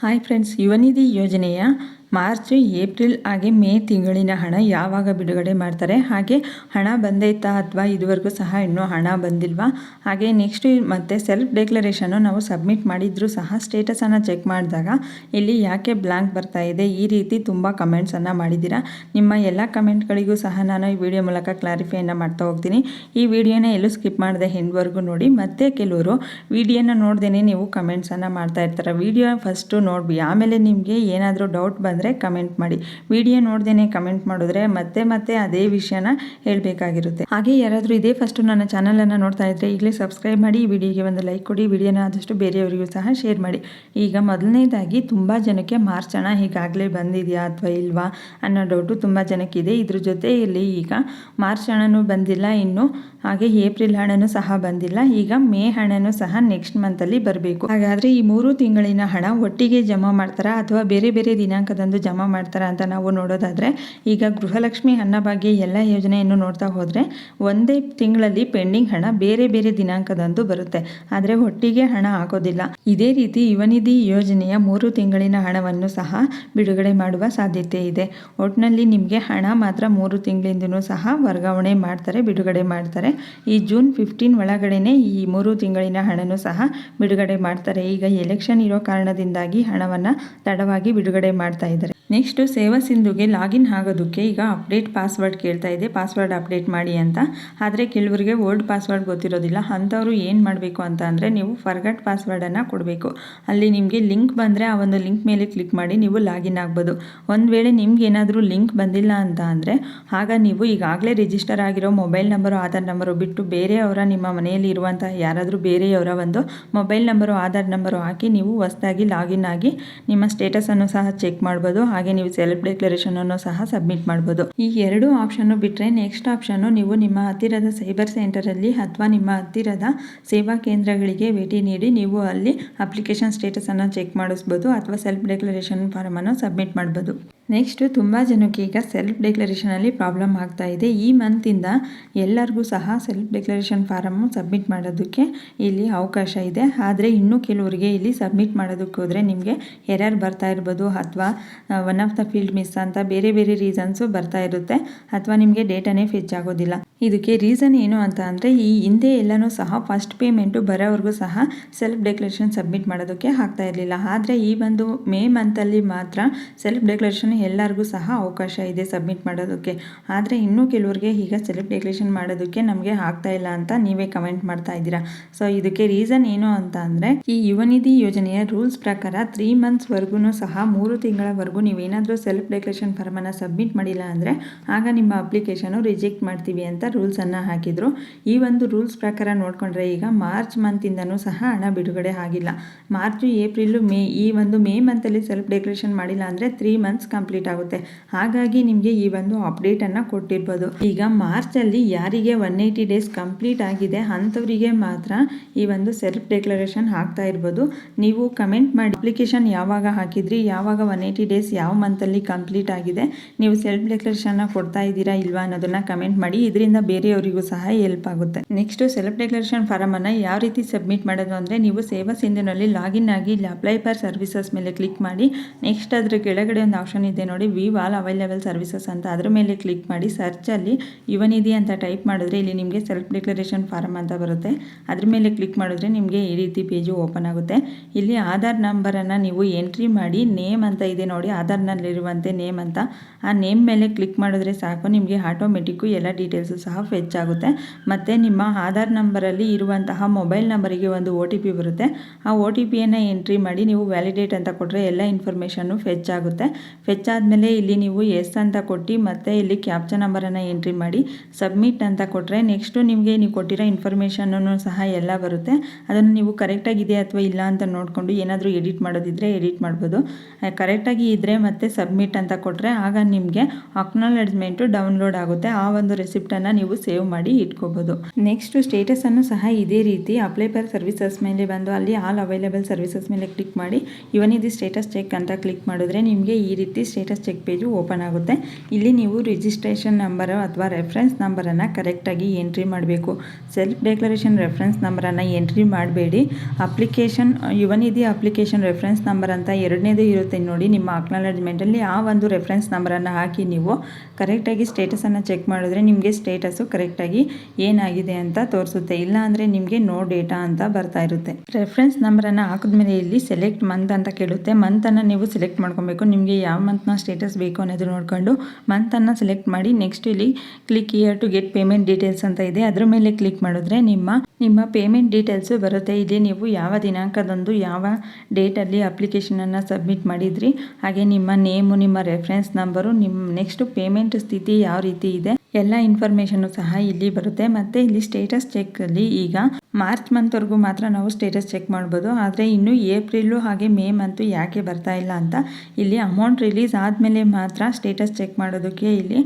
Hi friends Yuvanidhi ಯೋಜನೆಯ March, April ಹಾಗೆ ಮೇ ತಿಂಗಳಿನ ಹಣ ಯಾವಾಗ ಬಿಡುಗಡೆ ಮಾಡ್ತಾರೆ? ಹಾಗೆ ಹಣ ಬಂದೈತಾ ಅಥವಾ ಇದುವರೆಗೂ ಸಹ ಇನ್ನೂ ಹಣ ಬಂದಿಲ್ವಾ? ಹಾಗೆ ನೆಕ್ಸ್ಟ್ ಮತ್ತೆ ಸೆಲ್ಫ್ ಡೆಕ್ಲರೇಷನ್ನು ನಾವು ಸಬ್ಮಿಟ್ ಮಾಡಿದರೂ ಸಹ ಸ್ಟೇಟಸನ್ನು ಚೆಕ್ ಮಾಡಿದಾಗ ಇಲ್ಲಿ ಯಾಕೆ ಬ್ಲ್ಯಾಂಕ್ ಬರ್ತಾ ಇದೆ? ಈ ರೀತಿ ತುಂಬ ಕಮೆಂಟ್ಸನ್ನು ಮಾಡಿದ್ದೀರಾ? ನಿಮ್ಮ ಎಲ್ಲ ಕಮೆಂಟ್ಗಳಿಗೂ ಸಹ ನಾನು ಈ ವಿಡಿಯೋ ಮೂಲಕ ಕ್ಲಾರಿಫೈನ ಮಾಡ್ತಾ ಹೋಗ್ತೀನಿ. ಈ ವಿಡಿಯೋನ ಎಲ್ಲೂ ಸ್ಕಿಪ್ ಮಾಡಿದೆ ಹೆಣ್ವರೆಗೂ ನೋಡಿ. ಮತ್ತೆ ಕೆಲವರು ವಿಡಿಯೋನ ನೋಡ್ದೇ ನೀವು ಕಮೆಂಟ್ಸನ್ನು ಮಾಡ್ತಾ ಇರ್ತಾರೆ. ವಿಡಿಯೋ ಫಸ್ಟು ನೋಡ್ಬಿ ಆಮೇಲೆ ನಿಮಗೆ ಏನಾದರೂ ಡೌಟ್ ಬಂದರೆ ಕಮೆಂಟ್ ಮಾಡಿ. ವಿಡಿಯೋ ನೋಡ್ದೇನೆ ಕಮೆಂಟ್ ಮಾಡಿದ್ರೆ ಮತ್ತೆ ಮತ್ತೆ ಅದೇ ವಿಷಯನ ಹೇಳಬೇಕಾಗಿರುತ್ತೆ. ಹಾಗೆ ಯಾರಾದರೂ ಇದೇ ಫಸ್ಟು ನನ್ನ ಚಾನಲನ್ನು ನೋಡ್ತಾ ಇದ್ದರೆ ಈಗಲೇ ಸಬ್ಸ್ಕ್ರೈಬ್ ಮಾಡಿ ಈ ವಿಡಿಯೋಗೆ ಒಂದು ಲೈಕ್ ಕೊಡಿ, ವಿಡಿಯೋನ ಆದಷ್ಟು ಬೇರೆಯವರಿಗೂ ಸಹ ಶೇರ್ ಮಾಡಿ. ಈಗ ಮೊದಲನೇದಾಗಿ ತುಂಬ ಜನಕ್ಕೆ ಮಾರ್ಚ್ ಹಣ ಈಗಾಗಲೇ ಬಂದಿದೆಯಾ ಅಥವಾ ಇಲ್ವಾ ಅನ್ನೋ ಡೌಟು ತುಂಬ ಜನಕ್ಕಿದೆ. ಇದ್ರ ಜೊತೆಯಲ್ಲಿ ಈಗ ಮಾರ್ಚ್ ಹಣನೂ ಬಂದಿಲ್ಲ, ಇನ್ನು ಹಾಗೆ ಏಪ್ರಿಲ್ ಹಣನೂ ಸಹ ಬಂದಿಲ್ಲ. ಈಗ ಮೇ ಹಣನೂ ಸಹ ನೆಕ್ಸ್ಟ್ ಮಂತಲ್ಲಿ ಬರಬೇಕು. ಹಾಗಾದ್ರೆ ಈ ಮೂರು ತಿಂಗಳಿನ ಹಣ ಒಟ್ಟಿಗೆ ಜಮಾ ಮಾಡ್ತಾರಾ ಅಥವಾ ಬೇರೆ ಬೇರೆ ದಿನಾಂಕದಂದು ಜಮಾ ಮಾಡ್ತಾರಾ ಅಂತ ನಾವು ನೋಡೋದಾದ್ರೆ, ಈಗ ಗೃಹಲಕ್ಷ್ಮಿ ಅನ್ನಭಾಗ್ಯ ಎಲ್ಲ ಯೋಜನೆಯನ್ನು ನೋಡ್ತಾ ಹೋದ್ರೆ, ಒಂದೇ ತಿಂಗಳಲ್ಲಿ ಪೆಂಡಿಂಗ್ ಹಣ ಬೇರೆ ಬೇರೆ ದಿನಾಂಕದಂದು ಬರುತ್ತೆ. ಆದರೆ ಒಟ್ಟಿಗೆ ಹಣ ಆಗೋದಿಲ್ಲ ಇದೇ ರೀತಿ ಯುವನಿಧಿ ಯೋಜನೆಯ ಮೂರು ತಿಂಗಳಿನ ಹಣವನ್ನು ಸಹ ಬಿಡುಗಡೆ ಮಾಡುವ ಸಾಧ್ಯತೆ ಇದೆ. ಒಟ್ಟಿನಲ್ಲಿ ನಿಮಗೆ ಹಣ ಮಾತ್ರ ಮೂರು ತಿಂಗಳಿಂದನೂ ಸಹ ವರ್ಗಾವಣೆ ಮಾಡ್ತಾರೆ, ಬಿಡುಗಡೆ ಮಾಡ್ತಾರೆ. ಈ ಜೂನ್ ಫಿಫ್ಟೀನ್ ಒಳಗಡೆನೆ ಈ ಮೂರು ತಿಂಗಳಿನ ಹಣನೂ ಸಹ ಬಿಡುಗಡೆ ಮಾಡ್ತಾರೆ. ಈಗ ಎಲೆಕ್ಷನ್ ಇರೋ ಕಾರಣದಿಂದಾಗಿ ಹಣವನ್ನು ತಡವಾಗಿ ಬಿಡುಗಡೆ ಮಾಡ್ತಾ ಇದ್ದಾರೆ. ನೆಕ್ಸ್ಟು ಸೇವಾ ಸಿಂಧುಗೆ ಲಾಗಿನ್ ಆಗೋದಕ್ಕೆ ಈಗ ಅಪ್ಡೇಟ್ ಪಾಸ್ವರ್ಡ್ ಕೇಳ್ತಾ ಇದೆ. ಪಾಸ್ವರ್ಡ್ ಅಪ್ಡೇಟ್ ಮಾಡಿ ಅಂತ. ಆದರೆ ಕೆಲವರಿಗೆ ಓಲ್ಡ್ ಪಾಸ್ವರ್ಡ್ ಗೊತ್ತಿರೋದಿಲ್ಲ. ಅಂಥವ್ರು ಏನು ಮಾಡಬೇಕು ಅಂತ ಅಂದರೆ ನೀವು ಫರ್ಗಟ್ ಪಾಸ್ವರ್ಡನ್ನು ಕೊಡಬೇಕು. ಅಲ್ಲಿ ನಿಮಗೆ ಲಿಂಕ್ ಬಂದರೆ ಆ ಒಂದು ಲಿಂಕ್ ಮೇಲೆ ಕ್ಲಿಕ್ ಮಾಡಿ ನೀವು ಲಾಗಿನ್ ಆಗ್ಬೋದು. ಒಂದು ವೇಳೆ ನಿಮ್ಗೆ ಏನಾದರೂ ಲಿಂಕ್ ಬಂದಿಲ್ಲ ಅಂತ ಅಂದರೆ ಆಗ ನೀವು ಈಗಾಗಲೇ ರಿಜಿಸ್ಟರ್ ಆಗಿರೋ ಮೊಬೈಲ್ ನಂಬರು ಆಧಾರ್ ನಂಬರು ಬಿಟ್ಟು ಬೇರೆಯವರ ನಿಮ್ಮ ಮನೆಯಲ್ಲಿ ಇರುವಂಥ ಯಾರಾದರೂ ಬೇರೆಯವರ ಒಂದು ಮೊಬೈಲ್ ನಂಬರು ಆಧಾರ್ ನಂಬರು ಹಾಕಿ ನೀವು ಹೊಸದಾಗಿ ಲಾಗಿನ್ ಆಗಿ ನಿಮ್ಮ ಸ್ಟೇಟಸನ್ನು ಸಹ ಚೆಕ್ ಮಾಡ್ಬೋದು. ಹಾಗೆ ನೀವು ಸೆಲ್ಫ್ ಡಿಕ್ಲರೇಷನನ್ನು ಸಹ ಸಬ್ಮಿಟ್ ಮಾಡಬಹುದು ಈ ಎರಡು ಆಪ್ಷನ್ ಬಿಟ್ಟರೆ ನೆಕ್ಸ್ಟ್ ಆಪ್ಷನ್ ನೀವು ನಿಮ್ಮ ಹತ್ತಿರದ ಸೈಬರ್ ಸೆಂಟರ್ ಅಲ್ಲಿ ಅಥವಾ ನಿಮ್ಮ ಹತ್ತಿರದ ಸೇವಾ ಕೇಂದ್ರಗಳಿಗೆ ಭೇಟಿ ನೀಡಿ ನೀವು ಅಲ್ಲಿ ಅಪ್ಲಿಕೇಶನ್ ಸ್ಟೇಟಸ್ ಅನ್ನು ಚೆಕ್ ಮಾಡಿಸಬಹುದು ಅಥವಾ ಸೆಲ್ಫ್ ಡಿಕ್ಲರೇಷನ್ ಅನ್ನು ಸಬ್ಮಿಟ್ ಮಾಡ್ಬೋದು. ನೆಕ್ಸ್ಟು ತುಂಬ ಜನಕ್ಕೆ ಈಗ ಸೆಲ್ಫ್ ಡಿಕ್ಲರೇಷನಲ್ಲಿ ಪ್ರಾಬ್ಲಮ್ ಆಗ್ತಾ ಇದೆ. ಈ ಮಂತಿಂದ ಎಲ್ಲರಿಗೂ ಸಹ ಸೆಲ್ಫ್ ಡಿಕ್ಲರೇಷನ್ ಫಾರಮ್ಮು ಸಬ್ಮಿಟ್ ಮಾಡೋದಕ್ಕೆ ಇಲ್ಲಿ ಅವಕಾಶ ಇದೆ. ಆದರೆ ಇನ್ನೂ ಕೆಲವರಿಗೆ ಇಲ್ಲಿ ಸಬ್ಮಿಟ್ ಮಾಡೋದಕ್ಕೆ ಹೋದರೆ ನಿಮಗೆ ಎರರ್ ಬರ್ತಾ ಇರ್ಬೋದು ಅಥವಾ one of the field miss ಅಂತ ಬೇರೆ ಬೇರೆ ರೀಸನ್ಸು ಬರ್ತಾ ಇರುತ್ತೆ ಅಥವಾ ನಿಮಗೆ ಡೇಟಾನೇ ಫಿಚ್ ಆಗೋದಿಲ್ಲ. ಇದಕ್ಕೆ ರೀಸನ್ ಏನು ಅಂತ ಅಂದರೆ ಈ ಹಿಂದೆ ಎಲ್ಲನೂ ಸಹ ಫಸ್ಟ್ ಪೇಮೆಂಟು ಬರೋವರೆಗೂ ಸಹ ಸೆಲ್ಫ್ ಡೆಕ್ಲರೇಷನ್ ಸಬ್ಮಿಟ್ ಮಾಡೋದಕ್ಕೆ ಆಗ್ತಾ ಇರಲಿಲ್ಲ. ಆದರೆ ಈ ಒಂದು ಮೇ ಮಂತಲ್ಲಿ ಮಾತ್ರ ಸೆಲ್ಫ್ ಡೆಕ್ಲರೇಷನ್ ಎಲ್ಲರಿಗೂ ಸಹ ಅವಕಾಶ ಇದೆ ಸಬ್ಮಿಟ್ ಮಾಡೋದಕ್ಕೆ. ಆದರೆ ಇನ್ನೂ ಕೆಲವರಿಗೆ ಈಗ ಸೆಲ್ಫ್ ಡೆಕ್ಲರೇಷನ್ ಮಾಡೋದಕ್ಕೆ ನಮಗೆ ಆಗ್ತಾ ಇಲ್ಲ ಅಂತ ನೀವೇ ಕಮೆಂಟ್ ಮಾಡ್ತಾ ಇದ್ದೀರಾ. ಸೊ, ಇದಕ್ಕೆ ರೀಸನ್ ಏನು ಅಂತ ಅಂದರೆ, ಈ ಯುವನಿಧಿ ಯೋಜನೆಯ ರೂಲ್ಸ್ ಪ್ರಕಾರ ತ್ರೀ ಮಂತ್ಸ್ವರೆಗೂ ಸಹ ಮೂರು ತಿಂಗಳವರೆಗೂ ನೀವೇನಾದರೂ ಸೆಲ್ಫ್ ಡೆಕ್ಲರೇಷನ್ ಫಾರ್ಮನ್ನ ಸಬ್ಮಿಟ್ ಮಾಡಿಲ್ಲ ಅಂದರೆ, ಆಗ ನಿಮ್ಮ ಅಪ್ಲಿಕೇಶನು ರಿಜೆಕ್ಟ್ ಮಾಡ್ತೀವಿ ಅಂತ ರೂಲ್ಸನ್ನು ಹಾಕಿದರು. ಈ ಒಂದು ರೂಲ್ಸ್ ಪ್ರಕಾರ ನೋಡಿಕೊಂಡ್ರೆ ಈಗ ಮಾರ್ಚ್ ಮಂತಿಂದನೂ ಸಹ ಹಣ ಬಿಡುಗಡೆ ಆಗಿಲ್ಲ. ಮಾರ್ಚು, ಏಪ್ರಿಲು, ಮೇ ಈ ಒಂದು ಮೇ ಮಂತಲ್ಲಿ ಸೆಲ್ಫ್ ಡೆಕ್ಲರೇಷನ್ ಮಾಡಿಲ್ಲ ಅಂದರೆ ತ್ರೀ ಮಂತ್ಸ್ ಕಂಪ್ಲೀಟ್ ಆಗುತ್ತೆ. ಹಾಗಾಗಿ ನಿಮಗೆ ಈ ಒಂದು ಅಪ್ಡೇಟನ್ನು ಕೊಟ್ಟಿರ್ಬೋದು. ಈಗ ಮಾರ್ಚಲ್ಲಿ ಯಾರಿಗೆ ಒನ್ ಏಯ್ಟಿ ಡೇಸ್ ಕಂಪ್ಲೀಟ್ ಆಗಿದೆ ಅಂಥವರಿಗೆ ಮಾತ್ರ ಈ ಒಂದು ಸೆಲ್ಫ್ ಡೆಕ್ಲರೇಷನ್ ಹಾಕ್ತಾ ಇರ್ಬೋದು. ನೀವು ಕಮೆಂಟ್ ಮಾಡಿ. ಅಪ್ಲಿಕೇಶನ್ ಯಾವಾಗ ಹಾಕಿದ್ರಿ, ಯಾವಾಗ ಒನ್ ಏಯ್ಟಿ ಡೇಸ್ ಯಾವ ಮಂತಲ್ಲಿ ಕಂಪ್ಲೀಟ್ ಆಗಿದೆ, ನೀವು ಸೆಲ್ಫ್ ಡೆಕ್ಲರೇಷನ್ನ ಕೊಡ್ತಾ ಇದ್ದೀರಾ ಇಲ್ವಾ ಅನ್ನೋದನ್ನು ಕಮೆಂಟ್ ಮಾಡಿ. ಇದರಿಂದ ಬೇರೆಯವರಿಗೂ ಸಹ ಹೆಲ್ಪ್ ಆಗುತ್ತೆ. ನೆಕ್ಸ್ಟ್ ಸೆಲ್ಫ್ ಡೆಕ್ಲರೇಷನ್ ಫಾರಮನ್ನು ಯಾವ ರೀತಿ ಸಬ್ಮಿಟ್ ಮಾಡೋದು ಅಂದರೆ ನೀವು ಸೇವಾ ಸಿಂಧುನಲ್ಲಿ ಲಾಗಿನ್ ಆಗಿ ಇಲ್ಲಿ ಅಪ್ಲೈ ಫಾರ್ ಸರ್ವಿಸಸ್ ಮೇಲೆ ಕ್ಲಿಕ್ ಮಾಡಿ. ನೆಕ್ಸ್ಟ್ ಅದರ ಕೆಳಗಡೆ ಒಂದು ಆಪ್ಷನ್ ಇದೆ ನೋಡಿ ವಿ ಆಲ್ ಅವೈಲೇಬಲ್ ಸರ್ವಿಸಸ್ ಅಂತ. ಅದ್ರ ಮೇಲೆ ಕ್ಲಿಕ್ ಮಾಡಿ ಸರ್ಚಲ್ಲಿ ಇದೆ ಅಂತ ಟೈಪ್ ಮಾಡಿದ್ರೆ ಇಲ್ಲಿ ನಿಮಗೆ ಸೆಲ್ಫ್ ಡಿಕ್ಲರೇಷನ್ ಫಾರ್ಮ್ ಅಂತ ಬರುತ್ತೆ. ಅದ್ರ ಮೇಲೆ ಕ್ಲಿಕ್ ಮಾಡಿದ್ರೆ ನಿಮಗೆ ಈ ರೀತಿ ಪೇಜು ಓಪನ್ ಆಗುತ್ತೆ. ಇಲ್ಲಿ ಆಧಾರ್ ನಂಬರನ್ನು ನೀವು ಎಂಟ್ರಿ ಮಾಡಿ ನೇಮ್ ಅಂತ ಇದೆ ನೋಡಿ, ಆಧಾರ್ನಲ್ಲಿರುವಂತೆ ನೇಮ್ ಅಂತ. ಆ ನೇಮ್ ಮೇಲೆ ಕ್ಲಿಕ್ ಮಾಡಿದ್ರೆ ಸಾಕು, ನಿಮಗೆ ಆಟೋಮೆಟಿಕ್ಕು ಎಲ್ಲ ಡೀಟೇಲ್ಸು ಸಹ ಫೆಚ್ ಆಗುತ್ತೆ. ಮತ್ತು ನಿಮ್ಮ ಆಧಾರ್ ನಂಬರಲ್ಲಿ ಇರುವಂತಹ ಮೊಬೈಲ್ ನಂಬರಿಗೆ ಒಂದು ಒ ಟಿ ಪಿ ಬರುತ್ತೆ. ಆ ಒ ಟಿ ಎಂಟ್ರಿ ಮಾಡಿ ನೀವು ವ್ಯಾಲಿಡೇಟ್ ಅಂತ ಕೊಟ್ಟರೆ ಎಲ್ಲ ಇನ್ಫಾರ್ಮೇಷನ್ನು ಫೆಚ್ ಆಗುತ್ತೆ. ಫೆಚ್ ಆದಮೇಲೆ ಇಲ್ಲಿ ನೀವು ಎಸ್ ಅಂತ ಕೊಟ್ಟು ಮತ್ತು ಇಲ್ಲಿ ಕ್ಯಾಪ್ಚಾ ನಂಬರನ್ನು ಎಂಟ್ರಿ ಮಾಡಿ ಸಬ್ಮಿಟ್ ಅಂತ ಕೊಟ್ಟರೆ ನೆಕ್ಸ್ಟು ನಿಮಗೆ ನೀವು ಕೊಟ್ಟಿರೋ ಇನ್ಫಾರ್ಮೇಷನನ್ನು ಸಹ ಎಲ್ಲ ಬರುತ್ತೆ. ಅದನ್ನು ನೀವು ಕರೆಕ್ಟಾಗಿದೆ ಅಥವಾ ಇಲ್ಲ ಅಂತ ನೋಡಿಕೊಂಡು ಏನಾದರೂ ಎಡಿಟ್ ಮಾಡೋದಿದ್ದರೆ ಎಡಿಟ್ ಮಾಡ್ಬೋದು. ಕರೆಕ್ಟಾಗಿ ಇದ್ದರೆ ಮತ್ತೆ ಸಬ್ಮಿಟ್ ಅಂತ ಕೊಟ್ಟರೆ ಆಗ ನಿಮಗೆ ಅಕ್ನಾಲೆಡ್ಜ್ಮೆಂಟು ಡೌನ್ಲೋಡ್ ಆಗುತ್ತೆ. ಆ ಒಂದು ರೆಸಿಪ್ಟನ್ನು ನೀವು ಸೇವ್ ಮಾಡಿ ಇಟ್ಕೋಬೋದು. ನೆಕ್ಸ್ಟ್ ಸ್ಟೇಟಸನ್ನು ಸಹ ಇದೇ ರೀತಿ ಅಪ್ಲೈ ಫಾರ್ ಸರ್ವಿಸಸ್ ಮೇಲೆ ಬಂದು ಅಲ್ಲಿ ಆಲ್ ಅವೈಲೇಬಲ್ ಸರ್ವಿಸಸ್ ಮೇಲೆ ಕ್ಲಿಕ್ ಮಾಡಿ ಇವನ್ ಇದು ಸ್ಟೇಟಸ್ ಚೆಕ್ ಅಂತ ಕ್ಲಿಕ್ ಮಾಡಿದ್ರೆ ನಿಮಗೆ ಈ ರೀತಿ ಸ್ಟೇಟಸ್ ಚೆಕ್ ಪೇಜು ಓಪನ್ ಆಗುತ್ತೆ. ಇಲ್ಲಿ ನೀವು ರಿಜಿಸ್ಟ್ರೇಷನ್ ನಂಬರು ಅಥವಾ ರೆಫರೆನ್ಸ್ ನಂಬರನ್ನು ಕರೆಕ್ಟಾಗಿ ಎಂಟ್ರಿ ಮಾಡಬೇಕು. ಸೆಲ್ಫ್ ಡೆಕ್ಲರೇಷನ್ ರೆಫರೆನ್ಸ್ ನಂಬರನ್ನು ಎಂಟ್ರಿ ಮಾಡಬೇಡಿ. Application Yuva Nidhi application reference number ಅಂತ ಎರಡನೇದು ಇರುತ್ತೆ ನೋಡಿ. ನಿಮ್ಮ ಅಕ್ನಾಲಜ್ಮೆಂಟಲ್ಲಿ ಆ ಒಂದು ರೆಫರೆನ್ಸ್ ನಂಬರನ್ನು ಹಾಕಿ ನೀವು ಕರೆಕ್ಟಾಗಿ ಸ್ಟೇಟಸನ್ನು ಚೆಕ್ ಮಾಡಿದ್ರೆ ನಿಮಗೆ ಸ್ಟೇಟಸ್ಸು ಕರೆಕ್ಟಾಗಿ ಏನಾಗಿದೆ ಅಂತ ತೋರಿಸುತ್ತೆ. ಇಲ್ಲ ಅಂದರೆ ನಿಮಗೆ ನೋ ಡೇಟಾ ಅಂತ ಬರ್ತಾ ಇರುತ್ತೆ. ರೆಫರೆನ್ಸ್ ನಂಬರನ್ನು ಹಾಕಿದ್ಮೇಲೆ ಇಲ್ಲಿ ಸೆಲೆಕ್ಟ್ ಮಂತ್ ಅಂತ ಕೇಳುತ್ತೆ. ಮಂತನ್ನು ನೀವು ಸೆಲೆಕ್ಟ್ ಮಾಡ್ಕೊಬೇಕು. ನಿಮಗೆ ಯಾವ ಮಂತ್ನ ಸ್ಟೇಟಸ್ ಬೇಕು ಅನ್ನೋದು ನೋಡಿಕೊಂಡು ಮಂತನ್ನು ಸೆಲೆಕ್ಟ್ ಮಾಡಿ ನೆಕ್ಸ್ಟ್ ಇಲ್ಲಿ click here to get payment details ಅಂತ ಇದೆ. ಅದರ ಮೇಲೆ ಕ್ಲಿಕ್ ಮಾಡಿದ್ರೆ ನಿಮ್ಮ ನಿಮ್ಮ ಪೇಮೆಂಟ್ ಡೀಟೇಲ್ಸು ಬರುತ್ತೆ. ಇಲ್ಲಿ ನೀವು ಯಾವ ದಿನಾಂಕದಂದು ಯಾವ ಡೇಟಲ್ಲಿ ಅಪ್ಲಿಕೇಶನನ್ನು ಸಬ್ಮಿಟ್ ಮಾಡಿದ್ರಿ. ಹಾಗೆ ನಿಮ್ಮ ನೇಮು ನಿಮ್ಮ ರೆಫರೆನ್ಸ್ ನಂಬರು ನಿಮ್ಮ ನೆಕ್ಸ್ಟ್ ಪೇಮೆಂಟ್ ಸ್ಥಿತಿ ಯಾವ ರೀತಿ ಇದೆ. ಎಲ್ಲ ಇನ್ಫಾರ್ಮೇಷನ್ ಸಹ ಇಲ್ಲಿ ಬರುತ್ತೆ. ಮತ್ತು ಇಲ್ಲಿ ಸ್ಟೇಟಸ್ ಚೆಕ್ಕಲ್ಲಿ ಈಗ ಮಾರ್ಚ್ ಮಂತ್ವರೆಗೂ ಮಾತ್ರ ನಾವು ಸ್ಟೇಟಸ್ ಚೆಕ್ ಮಾಡ್ಬೋದು. ಆದರೆ ಇನ್ನು ಏಪ್ರಿಲು ಹಾಗೆ ಮೇ ಮಂತು ಯಾಕೆ ಬರ್ತಾ ಇಲ್ಲ ಅಂತ ಇಲ್ಲಿ ಅಮೌಂಟ್ ರಿಲೀಸ್ ಆದಮೇಲೆ ಮಾತ್ರ ಸ್ಟೇಟಸ್ ಚೆಕ್ ಮಾಡೋದಕ್ಕೆ ಇಲ್ಲಿ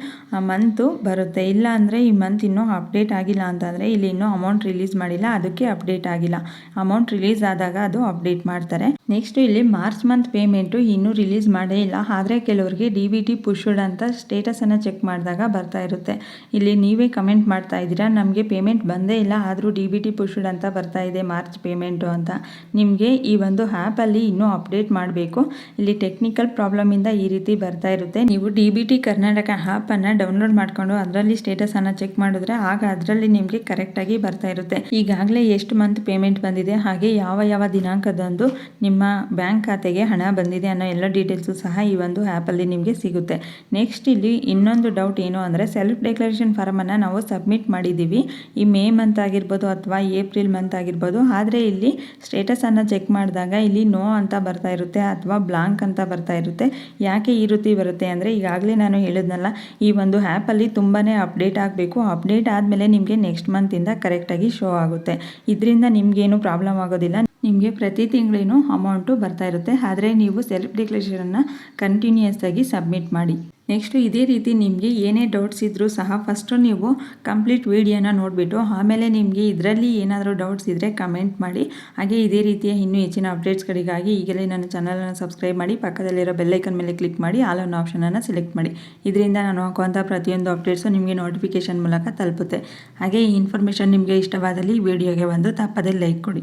ಮಂತು ಬರುತ್ತೆ. ಇಲ್ಲ ಅಂದರೆ ಈ ಮಂತ್ ಇನ್ನೂ ಅಪ್ಡೇಟ್ ಆಗಿಲ್ಲ ಅಂತಂದರೆ ಇಲ್ಲಿ ಇನ್ನೂ ಅಮೌಂಟ್ ರಿಲೀಸ್ ಮಾಡಿಲ್ಲ, ಅದಕ್ಕೆ ಅಪ್ಡೇಟ್ ಆಗಿಲ್ಲ. ಅಮೌಂಟ್ ರಿಲೀಸ್ ಆದಾಗ ಅದು ಅಪ್ಡೇಟ್ ಮಾಡ್ತಾರೆ. ನೆಕ್ಸ್ಟ್ ಇಲ್ಲಿ ಮಾರ್ಚ್ ಮಂತ್ ಪೇಮೆಂಟು ಇನ್ನೂ ರಿಲೀಸ್ ಮಾಡೇ ಇಲ್ಲ. ಆದರೆ ಕೆಲವರಿಗೆ ಡಿ ಬಿ ಟಿ ಪುಷುಡ್ ಅಂತ ಸ್ಟೇಟಸನ್ನು ಚೆಕ್ ಮಾಡಿದಾಗ ಬರ್ತಾ ಇರುತ್ತೆ. ಇಲ್ಲಿ ನೀವೇ ಕಮೆಂಟ್ ಮಾಡ್ತಾ ಇದ್ದೀರಾ? ನಮಗೆ ಪೇಮೆಂಟ್ ಬಂದೇ ಇಲ್ಲ, ಆದರೂ ಡಿ ಬಿ ಟಿ ಅಂತ ಬರ್ತಾ ಇದೆ ಮಾರ್ಚ್ ಪೇಮೆಂಟು ಅಂತ. ನಿಮಗೆ ಈ ಒಂದು ಆ್ಯಪಲ್ಲಿ ಇನ್ನೂ ಅಪ್ಡೇಟ್ ಮಾಡಬೇಕು. ಇಲ್ಲಿ ಟೆಕ್ನಿಕಲ್ ಪ್ರಾಬ್ಲಮಿಂದ ಈ ರೀತಿ ಬರ್ತಾ ಇರುತ್ತೆ. ನೀವು ಡಿ ಬಿ ಟಿ ಕರ್ನಾಟಕ ಆ್ಯಪನ್ನು ಡೌನ್ಲೋಡ್ ಮಾಡಿಕೊಂಡು ಅದರಲ್ಲಿ ಸ್ಟೇಟಸನ್ನು ಚೆಕ್ ಮಾಡಿದ್ರೆ ಆಗ ಅದರಲ್ಲಿ ನಿಮಗೆ ಕರೆಕ್ಟಾಗಿ ಬರ್ತಾ ಇರುತ್ತೆ. ಈಗಾಗಲೇ ಎಷ್ಟು ಮಂತ್ ಪೇಮೆಂಟ್ ಬಂದಿದೆ, ಹಾಗೆ ಯಾವ ಯಾವ ದಿನಾಂಕದಂದು ನಿಮ್ಮ ಬ್ಯಾಂಕ್ ಖಾತೆಗೆ ಹಣ ಬಂದಿದೆ ಅನ್ನೋ ಎಲ್ಲ ಡೀಟೇಲ್ಸು ಸಹ ಈ ಒಂದು ಆ್ಯಪಲ್ಲಿ ನಿಮಗೆ ಸಿಗುತ್ತೆ. ನೆಕ್ಸ್ಟ್ ಇಲ್ಲಿ ಇನ್ನೊಂದು ಡೌಟ್ ಏನು ಅಂದರೆ ಸೆಲ್ಫ್ ಡೆಕ್ಲರೇಷನ್ ಫಾರ್ಮನ್ನು ನಾವು ಸಬ್ಮಿಟ್ ಮಾಡಿದ್ದೀವಿ. ಈ ಮೇ ಮಂತ್ ಆಗಿರ್ಬೋದು ಅಥವಾ ಏಪ್ರಿಲ್ ಮಂತ್ ಆಗಿರ್ಬೋದು. ಆದರೆ ಇಲ್ಲಿ ಸ್ಟೇಟಸನ್ನು ಚೆಕ್ ಮಾಡಿದಾಗ ಇಲ್ಲಿ ನೋ ಅಂತ ಬರ್ತಾ ಇರುತ್ತೆ ಅಥವಾ ಬ್ಲಾಂಕ್ ಅಂತ ಬರ್ತಾ ಇರುತ್ತೆ. ಯಾಕೆ ಈ ರೀತಿ ಬರುತ್ತೆ ಅಂದರೆ ಈಗಾಗಲೇ ನಾನು ಹೇಳಿದ್ನಲ್ಲ, ಈ ಒಂದು ಆ್ಯಪಲ್ಲಿ ತುಂಬಾ ಅಪ್ಡೇಟ್ ಆಗಬೇಕು. ಅಪ್ಡೇಟ್ ಆದಮೇಲೆ ನಿಮಗೆ ನೆಕ್ಸ್ಟ್ ಮಂತಿಂದ ಕರೆಕ್ಟಾಗಿ ಶೋ ಆಗುತ್ತೆ. ಇದರಿಂದ ನಿಮಗೇನು ಪ್ರಾಬ್ಲಮ್ ಆಗೋದಿಲ್ಲ. ನಿಮಗೆ ಪ್ರತಿ ತಿಂಗಳೇನು ಅಮೌಂಟು ಬರ್ತಾ ಇರುತ್ತೆ. ಆದರೆ ನೀವು ಸೆಲ್ಫ್ ಡಿಕ್ಲೇಷನನ್ನು ಕಂಟಿನ್ಯೂಯಸ್ ಆಗಿ ಸಬ್ಮಿಟ್ ಮಾಡಿ. ನೆಕ್ಸ್ಟು ಇದೇ ರೀತಿ ನಿಮಗೆ ಏನೇ ಡೌಟ್ಸ್ ಇದ್ದರೂ ಸಹ ಫಸ್ಟು ನೀವು ಕಂಪ್ಲೀಟ್ ವೀಡಿಯೋನ ನೋಡಿಬಿಟ್ಟು ಆಮೇಲೆ ನಿಮಗೆ ಇದರಲ್ಲಿ ಏನಾದರೂ ಡೌಟ್ಸ್ ಇದ್ದರೆ ಕಮೆಂಟ್ ಮಾಡಿ. ಹಾಗೆ ಇದೇ ರೀತಿಯ ಇನ್ನೂ ಹೆಚ್ಚಿನ ಅಪ್ಡೇಟ್ಸ್ಗಳಿಗಾಗಿ ಈಗಲೇ ನನ್ನ ಚಾನಲನ್ನು ಸಬ್ಸ್ಕ್ರೈಬ್ ಮಾಡಿ, ಪಕ್ಕದಲ್ಲಿರೋ ಬೆಲ್ಲೈಕನ್ ಮೇಲೆ ಕ್ಲಿಕ್ ಮಾಡಿ ಆಲ್ ಆನ್ ಆಪ್ಷನನ್ನು ಸೆಲೆಕ್ಟ್ ಮಾಡಿ. ಇದರಿಂದ ನಾನು ಹಾಕುವಂಥ ಪ್ರತಿಯೊಂದು ಅಪ್ಡೇಟ್ಸು ನಿಮಗೆ ನೋಟಿಫಿಕೇಷನ್ ಮೂಲಕ ತಲುಪುತ್ತೆ. ಹಾಗೆ ಈ ಇನ್ಫಾರ್ಮೇಷನ್ ನಿಮಗೆ ಇಷ್ಟವಾದಲ್ಲಿ ವಿಡಿಯೋಗೆ ಒಂದು ತಪ್ಪದೇ ಲೈಕ್ ಕೊಡಿ.